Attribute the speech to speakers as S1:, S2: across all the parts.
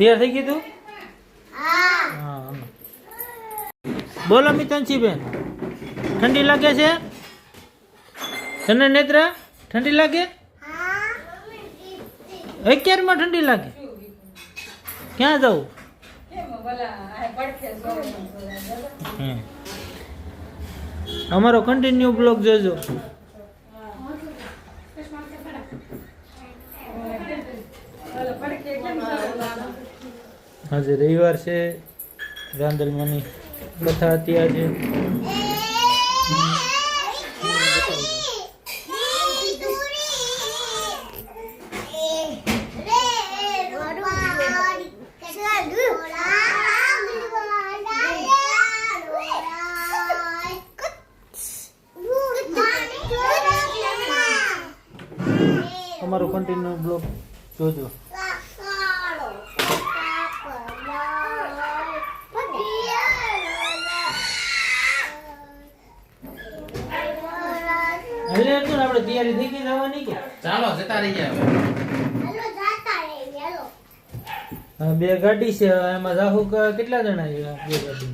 S1: તૈયાર થઈ ગયું તું? હા. બોલો મિતનસીબેન ઠંડી લાગે છે? તને નેત્ર? ઠંડી લાગે? અત્યારમાં ઠંડી લાગે. ક્યાં જવું. અમારો કન્ટિન્યુ બ્લોગ જોજો. આજે રવિવાર છે. રાંદલમાંની કથા હતી આજે. અમારો કન્ટિન્યુ બ્લોગ જોજો. એટલે અર્જુન આપણે તૈયારી થઈ ગઈ જવાની કે?
S2: ચાલો જતા રહી જાય હવે
S1: હા, બે ગાડી છે એમાં જાહુ ક- કેટલા જણા છે બે ગાડી.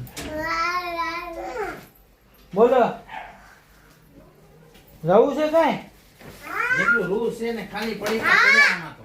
S1: બોલો. જવું છે કાઈ?
S2: જેટલું રૂ છે ને ખાલી પડી આમાં તો.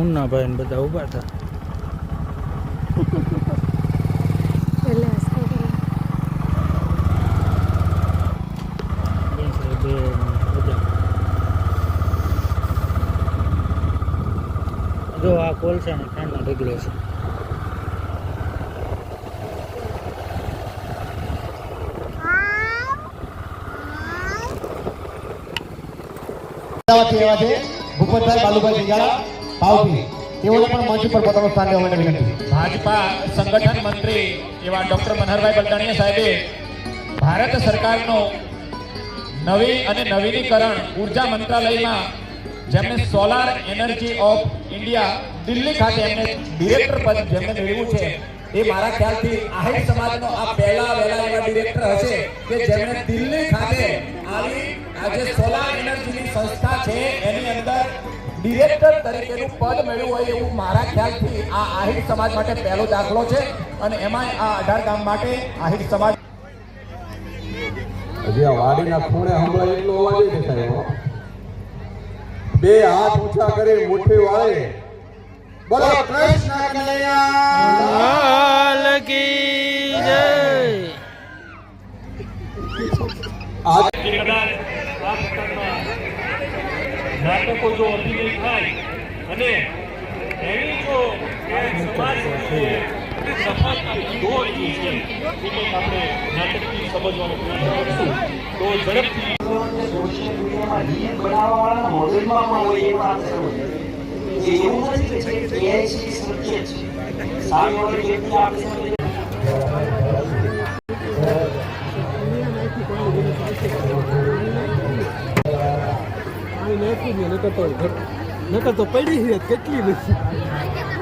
S1: મુન્નાભાઈ ને બધા ઊભા હતા. જો આ કોલ છે ને ખાંડનો ઢગલો છે.
S3: અમદાવાદથી એવા છે ભૂપતભાઈ બાલુભાઈ સિંગાળા ભાવથી તેઓને પણ મંચ ઉપર પોતાનું સ્થાન લેવા માટે વિનંતી.
S4: ભાજપા સંગઠન મંત્રી એવા ડોક્ટર મનહરભાઈ બલદાણીયા સાહેબે ભારત સરકારનો નવી અને નવીનીકરણ ઊર્જા મંત્રાલયમાં જેમને solar energy of India Delhi ખાતે એમને ડિરેક્ટર પદ જેમને મેળવ્યું છે એ મારા ખ્યાલથી આહિર સમાજનો આ પહેલા વહેલા એવા ડિરેક્ટર હશે કે જેમણે દિલ્હી ખાતે આવી આજે સોલાર એનર્જીની સંસ્થા છે એની અંદર ડિરેક્ટર તરીકેનું પદ મેળવ્યું હોય એવું મારા ખ્યાલથી આ આહિર સમાજ માટે પહેલો દાખલો છે અને એમાં આ અઢાર ગામ માટે આહિર સમાજ
S5: હજી વાડીના ખૂણે હમણાં એટલો અવાજ જ થાય બે હાથ ઊંચા કરી મુઠ્ઠી વાળે. બોલો કૃષ્ણ કલ્યાણ
S1: લાલ જય.
S5: આજ
S6: કે કદાચ આ પ્રકારના નાટકો જો અભિનય થાય અને એની જો સમાજ સમાજના દોર છે, એ કંઈક આપણે તો ઝડપથી
S7: સોશિયલ મીડિયામાં રીલ હોય એ વાત છે. એવું
S1: નકર તો પડી કેટલી બધી.